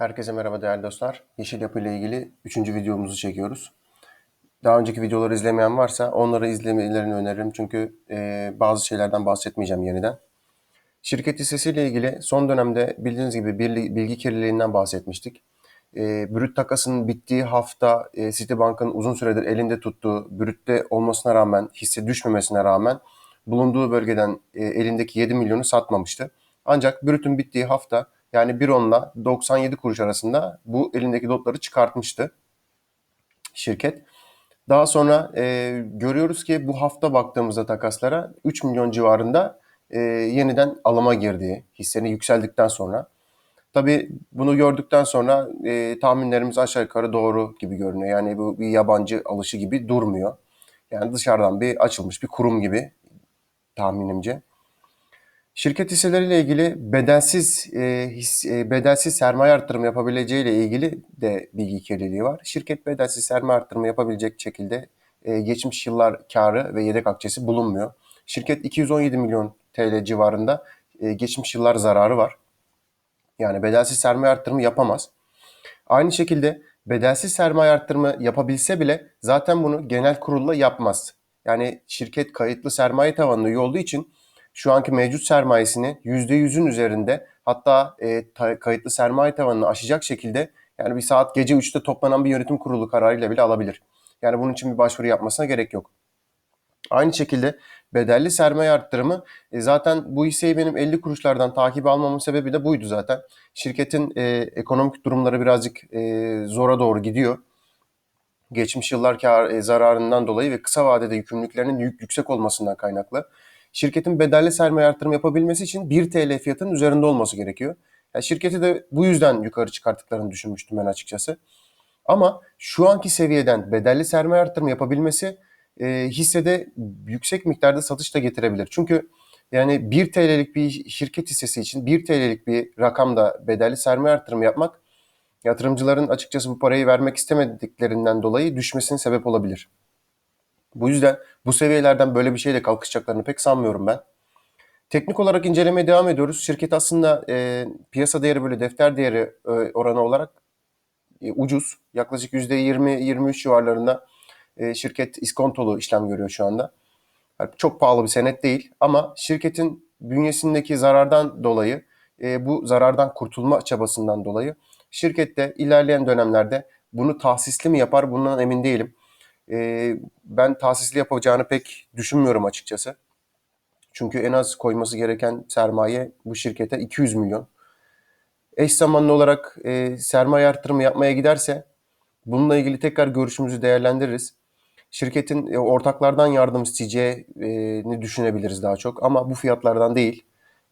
Herkese merhaba değerli dostlar. Yeşil Yapı ile ilgili 3. videomuzu çekiyoruz. Daha önceki videoları izlemeyen varsa onları izlemelerini öneririm. Çünkü e, bazı şeylerden bahsetmeyeceğim yeniden. Şirket hissesiyle ilgili son dönemde bildiğiniz gibi bilgi, kirliliğinden bahsetmiştik. E, brüt takasının bittiği hafta e, Citibank'ın uzun süredir elinde tuttuğu brütte olmasına rağmen hisse düşmemesine rağmen bulunduğu bölgeden e, elindeki 7 milyonu satmamıştı. Ancak brütün bittiği hafta yani 1.10 ile 97 kuruş arasında bu elindeki dotları çıkartmıştı şirket. Daha sonra e, görüyoruz ki bu hafta baktığımızda takaslara 3 milyon civarında e, yeniden alıma girdiği hissenin yükseldikten sonra. Tabii bunu gördükten sonra e, tahminlerimiz aşağı yukarı doğru gibi görünüyor. Yani bu bir yabancı alışı gibi durmuyor. Yani dışarıdan bir açılmış bir kurum gibi tahminimce. Şirket hisseleriyle ilgili bedelsiz e, his, e, bedelsiz sermaye arttırımı yapabileceği ile ilgili de bilgi kirliliği var. Şirket bedelsiz sermaye arttırımı yapabilecek şekilde e, geçmiş yıllar karı ve yedek akçesi bulunmuyor. Şirket 217 milyon TL civarında e, geçmiş yıllar zararı var. Yani bedelsiz sermaye arttırımı yapamaz. Aynı şekilde bedelsiz sermaye arttırımı yapabilse bile zaten bunu genel kurulla yapmaz. Yani şirket kayıtlı sermaye tavanına üye olduğu için şu anki mevcut sermayesini %100'ün üzerinde hatta e, ta, kayıtlı sermaye tavanını aşacak şekilde yani bir saat gece 3'te toplanan bir yönetim kurulu kararıyla bile alabilir. Yani bunun için bir başvuru yapmasına gerek yok. Aynı şekilde bedelli sermaye arttırımı e, zaten bu hisseyi benim 50 kuruşlardan takip almamın sebebi de buydu zaten. Şirketin e, ekonomik durumları birazcık e, zora doğru gidiyor. Geçmiş yıllar kar e, zararından dolayı ve kısa vadede yükümlülüklerinin yük, yüksek olmasından kaynaklı. Şirketin bedelli sermaye artırım yapabilmesi için 1 TL fiyatının üzerinde olması gerekiyor. Yani şirketi de bu yüzden yukarı çıkarttıklarını düşünmüştüm ben açıkçası. Ama şu anki seviyeden bedelli sermaye artırım yapabilmesi e, hissede yüksek miktarda satış da getirebilir. Çünkü yani 1 TL'lik bir şirket hissesi için 1 TL'lik bir rakamda bedelli sermaye artırımı yapmak yatırımcıların açıkçası bu parayı vermek istemediklerinden dolayı düşmesine sebep olabilir. Bu yüzden bu seviyelerden böyle bir şeyle kalkışacaklarını pek sanmıyorum ben. Teknik olarak incelemeye devam ediyoruz. Şirket aslında e, piyasa değeri böyle defter değeri e, oranı olarak e, ucuz. Yaklaşık %20-23 civarlarında e, şirket iskontolu işlem görüyor şu anda. Yani çok pahalı bir senet değil ama şirketin bünyesindeki zarardan dolayı, e, bu zarardan kurtulma çabasından dolayı şirkette ilerleyen dönemlerde bunu tahsisli mi yapar bundan emin değilim. E, ben tahsisli yapacağını pek düşünmüyorum açıkçası. Çünkü en az koyması gereken sermaye bu şirkete 200 milyon. Eş zamanlı olarak e, sermaye artırımı yapmaya giderse bununla ilgili tekrar görüşümüzü değerlendiririz. Şirketin e, ortaklardan yardım isteyeceğini düşünebiliriz daha çok ama bu fiyatlardan değil.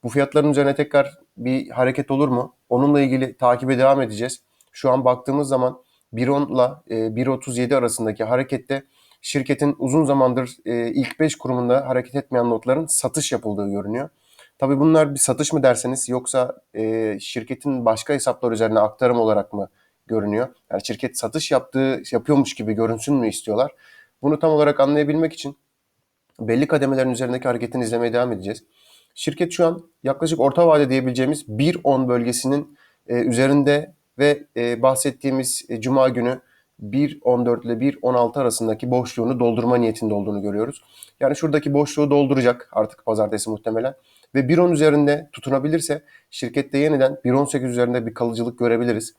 Bu fiyatların üzerine tekrar bir hareket olur mu? Onunla ilgili takibe devam edeceğiz. Şu an baktığımız zaman 1.10 ile 1.37 arasındaki harekette şirketin uzun zamandır e, ilk 5 kurumunda hareket etmeyen notların satış yapıldığı görünüyor. Tabi bunlar bir satış mı derseniz yoksa e, şirketin başka hesaplar üzerine aktarım olarak mı görünüyor? Yani şirket satış yaptığı yapıyormuş gibi görünsün mü istiyorlar? Bunu tam olarak anlayabilmek için belli kademelerin üzerindeki hareketini izlemeye devam edeceğiz. Şirket şu an yaklaşık orta vade diyebileceğimiz 1.10 bölgesinin e, üzerinde ve e, bahsettiğimiz e, cuma günü 1.14 ile 1.16 arasındaki boşluğunu doldurma niyetinde olduğunu görüyoruz. Yani şuradaki boşluğu dolduracak artık pazartesi muhtemelen. Ve 1.10 üzerinde tutunabilirse şirkette yeniden 1.18 üzerinde bir kalıcılık görebiliriz.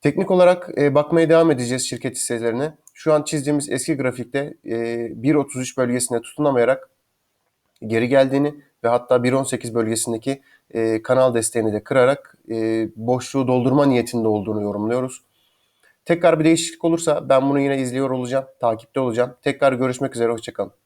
Teknik olarak e, bakmaya devam edeceğiz şirket hisselerine. Şu an çizdiğimiz eski grafikte e, 1.33 bölgesine tutunamayarak geri geldiğini ve hatta 1.18 bölgesindeki e, kanal desteğini de kırarak e, boşluğu doldurma niyetinde olduğunu yorumluyoruz. Tekrar bir değişiklik olursa ben bunu yine izliyor olacağım, takipte olacağım. Tekrar görüşmek üzere, hoşçakalın.